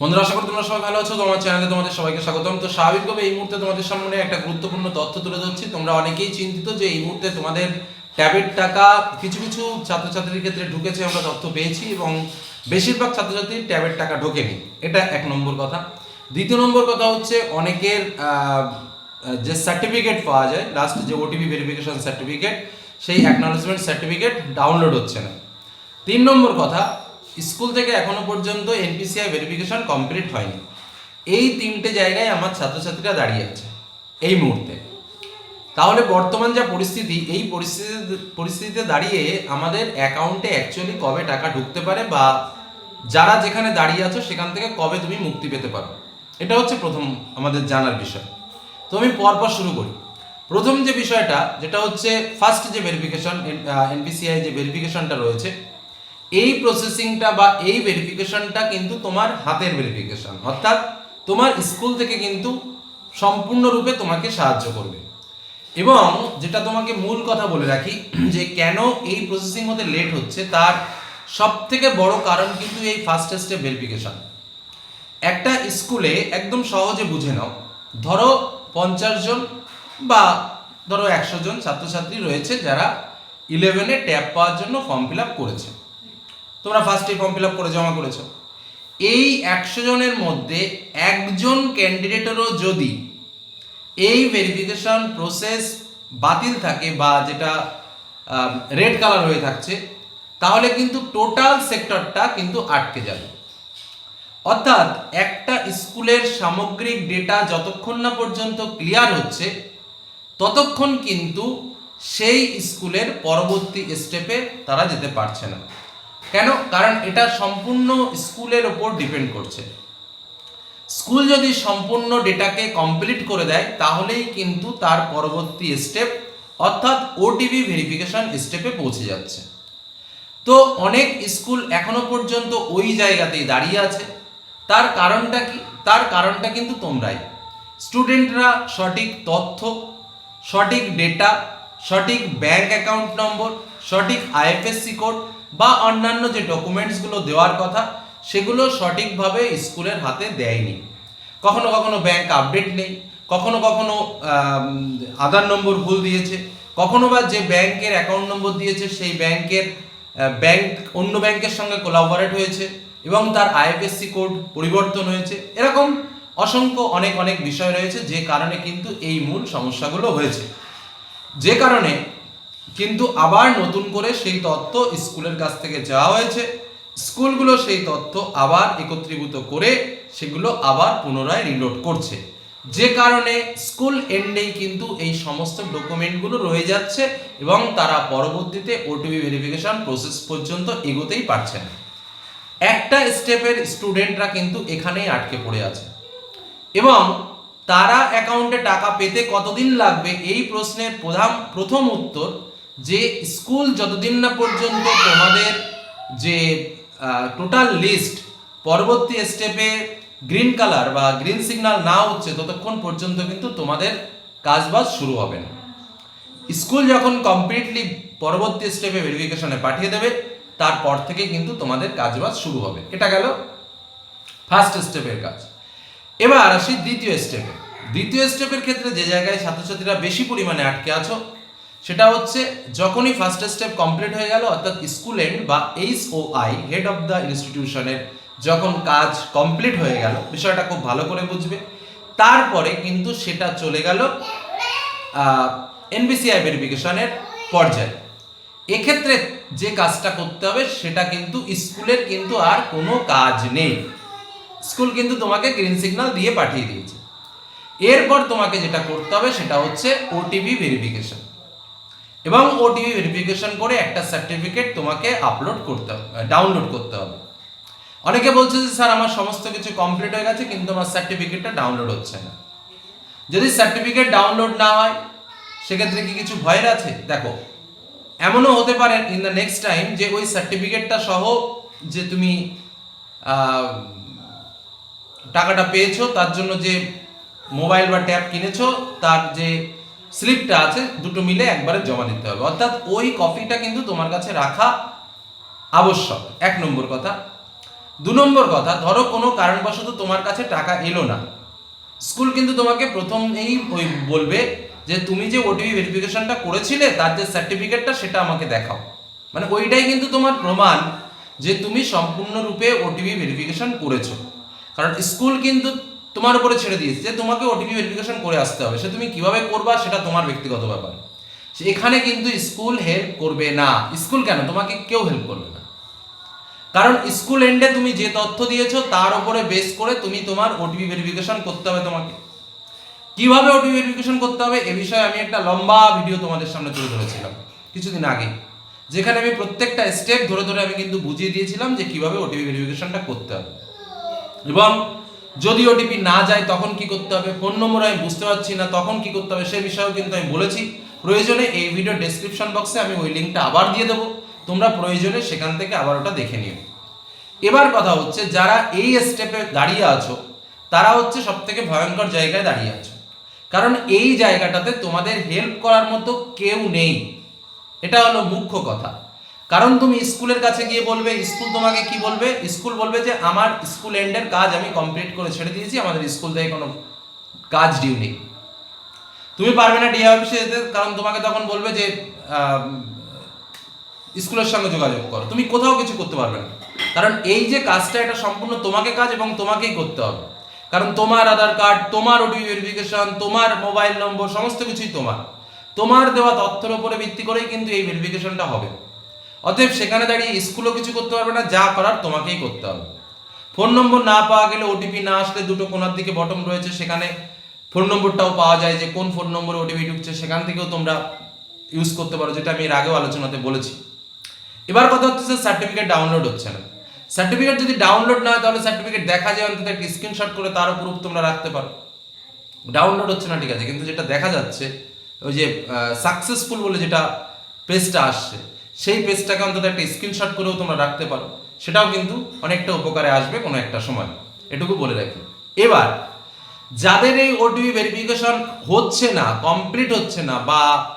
বন্ধুরা, আশা করি তোমরা সবাই ভালো আছো। তোমার চ্যানেলে তোমাদের সবাইকে স্বাগতম। তো স্বাভাবিকভাবে এই মুহূর্তে তোমাদের সামনে একটা গুরুত্বপূর্ণ তথ্য তুলে ধরছি। তোমরা অনেকেই চিন্তিত যে এই মুহূর্তে তোমাদের ট্যাবের টাকা কিছু কিছু ছাত্রছাত্রীর ক্ষেত্রে ঢুকেছে, আমরা তথ্য পেয়েছি এবং বেশিরভাগ ছাত্রছাত্রীর ট্যাবের টাকা ঢোকেনি। এটা এক নম্বর কথা। দ্বিতীয় নম্বর কথা হচ্ছে, অনেকের যে সার্টিফিকেট পাওয়া যায় লাস্ট যে ওটিপি ভেরিফিকেশন সার্টিফিকেট সেই অ্যাকনলেজমেন্ট সার্টিফিকেট ডাউনলোড হচ্ছে না। তিন নম্বর কথা স্কুল থেকে এখনও পর্যন্ত এনপিসিআই ভেরিফিকেশন কমপ্লিট হয়নি। এই তিনটে জায়গায় আমার ছাত্রছাত্রীরা দাঁড়িয়ে আছে, এই মুহূর্তে। তাহলে বর্তমান যা পরিস্থিতি, এই পরিস্থিতি পরিস্থিতিতে দাঁড়িয়ে আমাদের অ্যাকাউন্টে অ্যাকচুয়ালি কবে টাকা ঢুকতে পারে বা যারা যেখানে দাঁড়িয়ে আছো সেখান থেকে কবে তুমি মুক্তি পেতে পারো? এটা হচ্ছে প্রথম আমাদের জানার বিষয়। তো আমি পরপর শুরু করি। প্রথম যে বিষয়টা, যেটা হচ্ছে ফার্স্ট যে ভেরিফিকেশন এনপিসিআই যে ভেরিফিকেশনটা রয়েছে এই প্রসেসিংটা বা এই ভেরিফিকেশনটা কিন্তু তোমার হাতের ভেরিফিকেশন অর্থাৎ তোমার স্কুল থেকে কিন্তু সম্পূর্ণরূপে তোমাকে সাহায্য করবে। এবং যেটা তোমাকে মূল কথা বলে রাখি, যে কেন এই প্রসেসিং হতে লেট হচ্ছে, তার সব থেকে বড় কারণ কিন্তু এই ফার্স্ট স্টেপ ভেরিফিকেশন একটা স্কুলে একদম সহজে বুঝে নাও, ধরো পঞ্চাশ জন বা ধরো একশো জন ছাত্রছাত্রী রয়েছে যারা ইলেভেনে ট্যাব পাওয়ার জন্য ফর্ম ফিল আপ করেছে। তোমরা ফার্স্টে ফর্ম ফিল আপ করে জমা করেছ। এই একশো জনের মধ্যে একজন ক্যান্ডিডেটেরও যদি এই ভেরিফিকেশন প্রসেস বাতিল থাকে বা যেটা রেড কালার হয়ে থাকছে, তাহলে কিন্তু টোটাল সেক্টরটা কিন্তু আটকে যাবে। অর্থাৎ একটা স্কুলের সামগ্রিক ডেটা যতক্ষণ না পর্যন্ত ক্লিয়ার হচ্ছে, ততক্ষণ কিন্তু সেই স্কুলের পরবর্তী স্টেপে তারা যেতে পারছে না। কেন? কারণ এটা সম্পূর্ণ স্কুলের ওপর ডিপেন্ড করছে। স্কুল যদি সম্পূর্ণ ডেটাকে কমপ্লিট করে দেয়, তাহলেই কিন্তু তার পরবর্তী স্টেপ, অর্থাৎ ওটিভি ভেরিফিকেশন স্টেপে পৌঁছে যাচ্ছে। তো অনেক স্কুল এখনও পর্যন্ত ওই জায়গাতেই দাঁড়িয়ে আছে। তার কারণটা কি? তার কারণটা কিন্তু তোমরাই। স্টুডেন্টরা সঠিক তথ্য, সঠিক ডেটা, সঠিক ব্যাংক অ্যাকাউন্ট নম্বর, সঠিক আইএফএসসি কোড বা অন্যান্য যে ডকুমেন্টসগুলো দেওয়ার কথা, সেগুলো সঠিকভাবে স্কুলের হাতে দেয়নি। কখনো কখনো ব্যাংক আপডেট নেই, কখনো কখনো আধার নম্বর ভুল দিয়েছে, কখনো বা যে ব্যাংকের অ্যাকাউন্ট নম্বর দিয়েছে, সেই ব্যাংকের ব্যাংক অন্য ব্যাংকের সঙ্গে কোলাবোরেট হয়েছে এবং তার আইএফএসসি কোড পরিবর্তন হয়েছে। এরকম অসংখ্য অনেক অনেক বিষয় রয়েছে যে কারণে কিন্তু এই মূল সমস্যাগুলো হয়েছে। যে কারণে কিন্তু আবার নতুন করে সেই তথ্য স্কুলের কাছ থেকে যাওয়া হয়েছে। স্কুলগুলো সেই তথ্য আবার একত্রীভূত করে সেগুলো আবার পুনরায় রিলোড করছে। যে কারণে স্কুল এন্ডেই কিন্তু এই সমস্ত ডকুমেন্টগুলো রয়ে যাচ্ছে এবং তারা পরবর্তীতে ওটিপি ভেরিফিকেশন প্রসেস পর্যন্ত এগোতেই পারছে না। একটা স্টেপের স্টুডেন্টরা কিন্তু এখানেই আটকে পড়ে আছে। এবং তারা অ্যাকাউন্টে টাকা পেতে কতদিন লাগবে? এই প্রশ্নের প্রধান, প্রথম উত্তর যে স্কুল যতদিন না পর্যন্ত তোমাদের যে টোটাল লিস্ট পরবর্তী স্টেপে গ্রিন কালার বা গ্রিন সিগন্যাল না হচ্ছে, ততক্ষণ পর্যন্ত কিন্তু তোমাদের কাজবাজ শুরু হবে না। স্কুল যখন কমপ্লিটলি পরবর্তী স্টেপে ভেরিফিকেশনে পাঠিয়ে দেবে, তারপর থেকে কিন্তু তোমাদের কাজবাজ শুরু হবে। এটা গেল ফার্স্ট স্টেপের কাজ। এবার আসি দ্বিতীয় স্টেপে দ্বিতীয় স্টেপের ক্ষেত্রে যে জায়গায় ছাত্রছাত্রীরা বেশি পরিমাণে আটকে আছো সেটা হচ্ছে যখনই ফার্স্ট স্টেপ কমপ্লিট হয়ে গেল, অর্থাৎ স্কুল এন্ড বা H O I head of the ইনস্টিটিউশনের যখন কাজ কমপ্লিট হয়ে গেল, বিষয়টা খুব ভালো করে বুঝবে। তারপরে কিন্তু সেটা চলে গেল এনবিসিআই ভেরিফিকেশনের পর্যায়ে। এক্ষেত্রে যে কাজটা করতে হবে, সেটা কিন্তু স্কুলের কিন্তু আর কোনো কাজ নেই। স্কুল কিন্তু তোমাকে গ্রিন সিগন্যাল দিয়ে পাঠিয়ে দিয়েছে। এরপর তোমাকে যেটা করতে হবে, সেটা হচ্ছে ওটিপি ভেরিফিকেশন এবং ওটিপি ভেরিফিকেশন করে একটা সার্টিফিকেট তোমাকে আপলোড করতে হবে ডাউনলোড করতে হবে। অনেকে বলছে যে, স্যার, আমার সমস্ত কিছু কমপ্লিট হয়ে গেছে, কিন্তু আমার সার্টিফিকেটটা ডাউনলোড হচ্ছে না। যদি সার্টিফিকেট ডাউনলোড না হয়, সেক্ষেত্রে কি কিছু ভয়ের আছে? দেখো, এমনও হতে পারে ইন দ্য নেক্সট টাইম যে, ওই সার্টিফিকেটটা সহ যে তুমি টাকাটা পেয়েছ, তার জন্য যে মোবাইল বা ট্যাব কিনেছো, তার যে স্লিপটা আছে, দুটো মিলে একবারে জমা দিতে হবে। অর্থাৎ ওই কপিটা কিন্তু তোমার কাছে রাখা আবশ্যক। এক নম্বর কথা। দু নম্বর কথা, ধরো কোনো কারণবশত তোমার কাছে টাকা এলো না। স্কুল কিন্তু তোমাকে প্রথমেই ওই বলবে যে, তুমি যে ওটিপি ভেরিফিকেশনটা করেছিলে, তার যে সার্টিফিকেটটা সেটা আমাকে দেখাও। মানে ওইটাই কিন্তু তোমার প্রমাণ যে, তুমি সম্পূর্ণরূপে ওটিপি ভেরিফিকেশন করেছ। কারণ স্কুল কিন্তু তোমার উপরে ছেড়ে দিয়েছে যে তোমাকে ওটিপি ভেরিফিকেশন করে আসতে হবে। সে তুমি কীভাবে করবা সেটা তোমার ব্যক্তিগত ব্যাপার। এখানে কিন্তু স্কুল হেল্প করবে না। স্কুল কেন? তোমাকে কেউ হেল্প করবে না। কারণ স্কুল এন্ডে তুমি যে তথ্য দিয়েছ তার উপরে বেস করে তুমি তোমার ওটিপি ভেরিফিকেশন করতে হবে তোমাকে। কীভাবে ওটিপি ভেরিফিকেশন করতে হবে এ বিষয়ে আমি একটা লম্বা ভিডিও তোমাদের সামনে তুলে ধরেছিলাম কিছুদিন আগে। যেখানে আমি প্রত্যেকটা স্টেপ ধরে ধরে আমি কিন্তু বুঝিয়ে দিয়েছিলাম যে কীভাবে ওটিপি ভেরিফিকেশনটা করতে হবে। এবং যদি ওটিপি না যায়, তখন কি করতে হবে? ফোন নম্বর আমি বুঝতে পারছি না, তখন কি করতে হবে? সে বিষয়েও কিন্তু আমি বলেছি। প্রয়োজনে এই ভিডিও ডেসক্রিপশন বক্সে আমি ওই লিঙ্কটা আবার দিয়ে দেবো। তোমরা প্রয়োজনে সেখান থেকে আবার ওটা দেখে নিও। এবার কথা হচ্ছে, যারা এই স্টেপে দাঁড়িয়ে আছো, তারা হচ্ছে সব থেকে ভয়ঙ্কর জায়গায় দাঁড়িয়ে আছো। কারণ এই জায়গাটাতে তোমাদের হেল্প করার মতো কেউ নেই। এটা হলো মুখ্য কথা। কারণ তুমি স্কুলের কাছে গিয়ে বলবে, স্কুল তোমাকে কি বলবে? স্কুল বলবে যে, আমার স্কুল এন্ডের কাজ আমি কমপ্লিট করে ছেড়ে দিয়েছি, আমাদের স্কুল থেকে কোনো কাজ ডিউ নেই। তুমি পারবে না ডিআই অফিসে যেতে, কারণ তোমাকে তখন বলবে যে স্কুলের সঙ্গে যোগাযোগ করো। তুমি কোথাও কিছু করতে পারবে না। কারণ এই যে কাজটা, এটা সম্পূর্ণ তোমাকে কাজ এবং তোমাকেই করতে হবে। কারণ তোমার আধার কার্ড, তোমার ওটিপি ভেরিফিকেশন তোমার মোবাইল নম্বর সমস্ত কিছুই তোমার। তোমার দেওয়া তথ্যের উপরে ভিত্তি করেই কিন্তু এই ভেরিফিকেশনটা হবে। অতএব সেখানে দাঁড়িয়ে স্কুলও কিছু করতে পারবে না, যা করার তোমাকেই করতে হবে। ফোন নম্বর না পাওয়া গেলে ওটিপি না আসলে দুটো কোনার দিকে বটম রয়েছে, সেখানে ফোন নম্বরটাও পাওয়া যায় যে কোন ফোন নম্বরে ওটিপি ঢুকছে, সেখান থেকেও তোমরা ইউজ করতে পারো, যেটা আমি এর আগেও আলোচনাতে বলেছি। এবার কথা হচ্ছে যে সার্টিফিকেট ডাউনলোড হচ্ছে না। সার্টিফিকেট যদি ডাউনলোড না হয়, তাহলে সার্টিফিকেট দেখা যায় অন্তত একটা স্ক্রিনশট করে তার প্রুফ তোমরা রাখতে পারো। ডাউনলোড হচ্ছে না, ঠিক আছে, কিন্তু যেটা দেখা যাচ্ছে, ওই যে সাকসেসফুল বলে যেটা পেজটা আসছে সেই পেজটাকে অন্তত একটা স্ক্রিনশট করেও তোমরা রাখতে পারো। সেটাও কিন্তু অনেকটা উপকারে আসবে কোনো একটা সময়। এটুকু বলে রাখি। এবার, যাদের এই ওটিপি ভেরিফিকেশন হচ্ছে না কমপ্লিট হচ্ছে না বা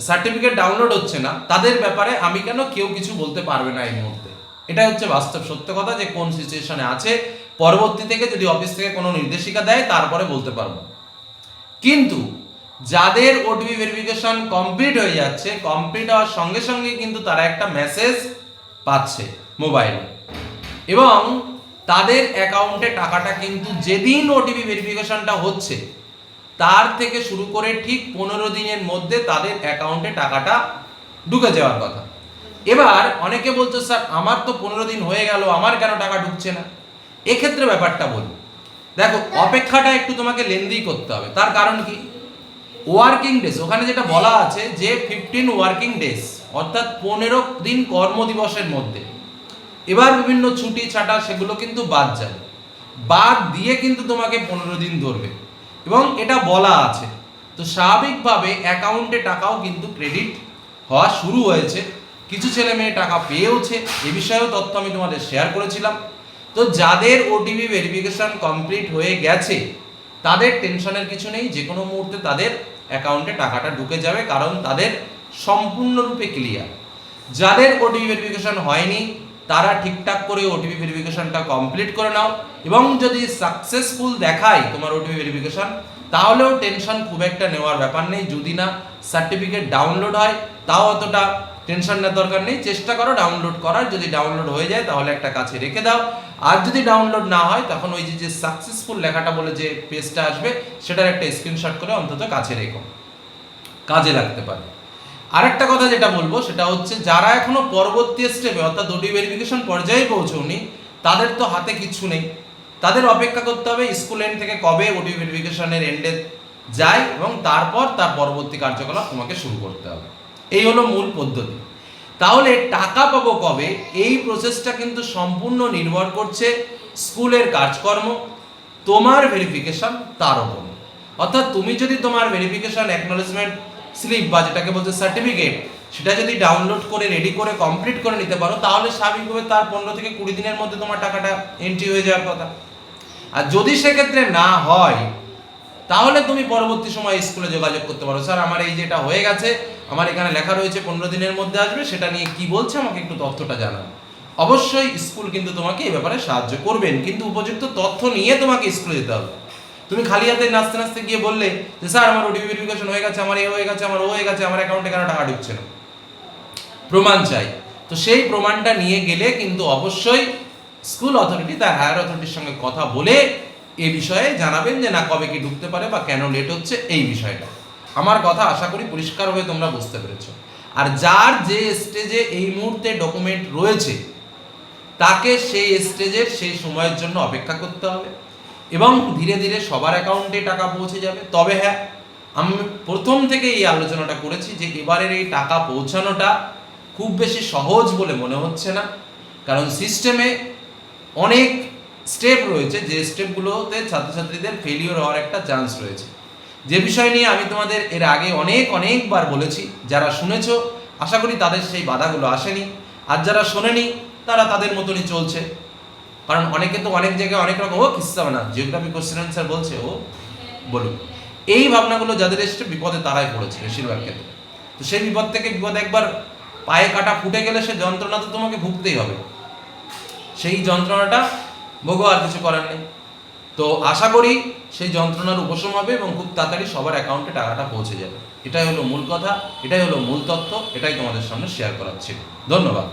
সার্টিফিকেট ডাউনলোড হচ্ছে না, তাদের ব্যাপারে আমি কেন কেউ কিছু বলতে পারবে না এই মুহূর্তে? এটা হচ্ছে বাস্তব সত্য কথা যে কোন সিচুয়েশনে আছে। পরবর্তী থেকে যদি অফিস থেকে কোনো নির্দেশিকা দেয়, তারপরে বলতে পারব। কিন্তু যাদের ওটিপি ভেরিফিকেশন কমপ্লিট হয়ে যাচ্ছে কমপ্লিট হওয়ার সঙ্গে সঙ্গে কিন্তু তারা একটা মেসেজ পাচ্ছে মোবাইলে এবং তাদের অ্যাকাউন্টে টাকাটা কিন্তু যেদিন ওটিপি ভেরিফিকেশনটা হচ্ছে, তার থেকে শুরু করে ঠিক পনেরো দিনের মধ্যে তাদের অ্যাকাউন্টে টাকাটা ঢুকে যাওয়ার কথা। এবার অনেকে বলছে, স্যার, আমার তো পনেরো দিন হয়ে গেল, আমার কেন টাকা ঢুকছে না? এক্ষেত্রে ব্যাপারটা বলি দেখো, অপেক্ষাটা একটু তোমাকে লেন্দি করতে হবে। তার কারণ কি? ওয়ার্কিং ডেজ ওখানে যেটা বলা আছে যে ফিফটিন ওয়ার্কিং ডেজ অর্থাৎ পনেরো দিন কর্মদিবসের মধ্যে। এবার বিভিন্ন ছুটি ছাটা সেগুলো কিন্তু বাদ যাবে বাদ দিয়ে কিন্তু তোমাকে পনেরো দিন ধরবে। এবং এটা বলা আছে, তো স্বাভাবিকভাবে অ্যাকাউন্টে টাকাও কিন্তু ক্রেডিট হওয়া শুরু হয়েছে। কিছু ছেলে মেয়ে টাকা পেয়েওছে, এ বিষয়েও তথ্য আমি তোমাদের শেয়ার করেছিলাম। তো যাদের ওটিপি ভেরিফিকেশন কমপ্লিট হয়ে গেছে, তাদের টেনশনের কিছু নেই যে কোনো মুহূর্তে তাদের অ্যাকাউন্টে টাকাটা ঢুকে যাবে কারণ তাদের সম্পূর্ণরূপে ক্লিয়ার। যাদের ওটিপি ভেরিফিকেশন হয়নি, তারা ঠিকঠাক করে ওটিপি ভেরিফিকেশনটা কমপ্লিট করে নাও এবং যদি সাকসেসফুল দেখায় তোমার ওটিপি ভেরিফিকেশন তাহলেও টেনশন খুব একটা নেওয়ার ব্যাপার নেই। যদি না সার্টিফিকেট ডাউনলোড হয়, তাও অতটা টেনশন নেওয়ার দরকার নেই, চেষ্টা করো ডাউনলোড করার। যদি ডাউনলোড হয়ে যায়, তাহলে একটা কাছে রেখে দাও। আর যদি ডাউনলোড না হয়, তখন ওই যে যে সাকসেসফুল লেখাটা বলে যে পেজটা আসবে, সেটার একটা স্ক্রিনশট করে অন্তত কাছে রেখো। কাজে লাগতে পারে। আরেকটা কথা যেটা বলব, সেটা হচ্ছে যারা এখনও পরবর্তী স্টেপে অর্থাৎ ওটি ভেরিফিকেশন পর্যায়ে পৌঁছনি তাদের তো হাতে কিছু নেই। তাদের অপেক্ষা করতে হবে স্কুল এন্ড থেকে কবে ওটি ভেরিফিকেশনের এন্ডে যায়, এবং তারপর তার পরবর্তী কার্যকলাপ তোমাকে শুরু করতে হবে। এই হলো মূল পদ্ধতি। তাহলে টাকা পাবো কবে? এই প্রসেসটা কিন্তু সম্পূর্ণ নির্ভর করছে স্কুলের কাজকর্ম, তোমার ভেরিফিকেশন তার উপর। অর্থাৎ তুমি যদি তোমার ভেরিফিকেশন অ্যাকনোলেজমেন্ট স্লিপ বা যেটাকে বলছে সার্টিফিকেট সেটা যদি ডাউনলোড করে রেডি করে কমপ্লিট করে নিতে পারো, তাহলে স্বাভাবিকভাবে তার পনেরো থেকে কুড়ি দিনের মধ্যে তোমার টাকাটা এন্ট্রি হয়ে যাওয়ার কথা। আর যদি সেক্ষেত্রে না হয় তাহলে তুমি পরবর্তী সময় স্কুলে যোগাযোগ করতে পারো। স্যার, আমার এই যেটা হয়ে গেছে, আমার এখানে লেখা রয়েছে, পনেরো দিনের মধ্যে আসবে, সেটা নিয়ে কি বলছে আমাকে একটু তথ্যটা জানান অবশ্যই স্কুল কিন্তু তোমাকে এই ব্যাপারে সাহায্য করবেন, কিন্তু উপযুক্ত তথ্য নিয়ে তোমাকে স্কুলে যেতে হবে। তুমি খালি হাতে নাচতে নাচতে গিয়ে বললে যে, স্যার, আমার ওটিপি ভেরিফিকেশন হয়ে গেছে, আমার এ হয়ে গেছে, আমার ও হয়ে গেছে, আমার অ্যাকাউন্টে কেন টাকা ঢুকছে না? প্রমাণ চাই। তো সেই প্রমাণটা নিয়ে গেলে কিন্তু অবশ্যই স্কুল অথরিটি তার হায়ার অথরিটির সঙ্গে কথা বলে এ বিষয়ে জানাবেন যে না, কবে কি ঢুকতে পারে বা কেন লেট হচ্ছে এই বিষয়টা। আমার কথা আশা করি পরিষ্কার হয়ে তোমরা বুঝতে পেরেছ। আর যার যে স্টেজে এই মুহূর্তে ডকুমেন্ট রয়েছে, তাকে সেই স্টেজের সেই সময়ের জন্য অপেক্ষা করতে হবে। এবং ধীরে ধীরে সবার অ্যাকাউন্টে টাকা পৌঁছে যাবে। তবে হ্যাঁ আমি প্রথম থেকে এই আলোচনাটা করেছি যে এবারের এই টাকা পৌঁছানোটা খুব বেশি সহজ বলে মনে হচ্ছে না। কারণ সিস্টেমে অনেক স্টেপ রয়েছে, যে স্টেপগুলোতে ছাত্রছাত্রীদের ফেলিওর হওয়ার একটা চান্স রয়েছে। যে বিষয় নিয়ে আমি তোমাদের এর আগে অনেক, অনেকবার বলেছি, যারা শুনেছ, আশা করি তাদের সেই বাধাগুলো আসেনি। আর যারা শোনেনি, তারা তাদের মতনই চলছে। কারণ অনেকে তো অনেক জায়গায় অনেক রকম, ও কিস্সা না জিওগ্রাফি কোশ্চেন অ্যান্সার বলছে, ও বলুন এই ভাবনাগুলো যাদের এসছে, বিপদে তারাই পড়েছে বেশিরভাগ ক্ষেত্রে। তো সেই বিপদ থেকে বিপদ একবার পায়ে কাটা ফুটে গেলে সে যন্ত্রণা তো তোমাকে ভুগতেই হবে। সেই যন্ত্রণাটা ভোগও আর কিছু করার নেই। তো আশা করি সেই যন্ত্রণার উপশম হবে এবং খুব তাড়াতাড়ি সবার অ্যাকাউন্টে টাকাটা পৌঁছে যাবে। এটাই হলো মূল কথা, এটাই হলো মূল তথ্য এটাই তোমাদের সামনে শেয়ার করাচ্ছি ধন্যবাদ।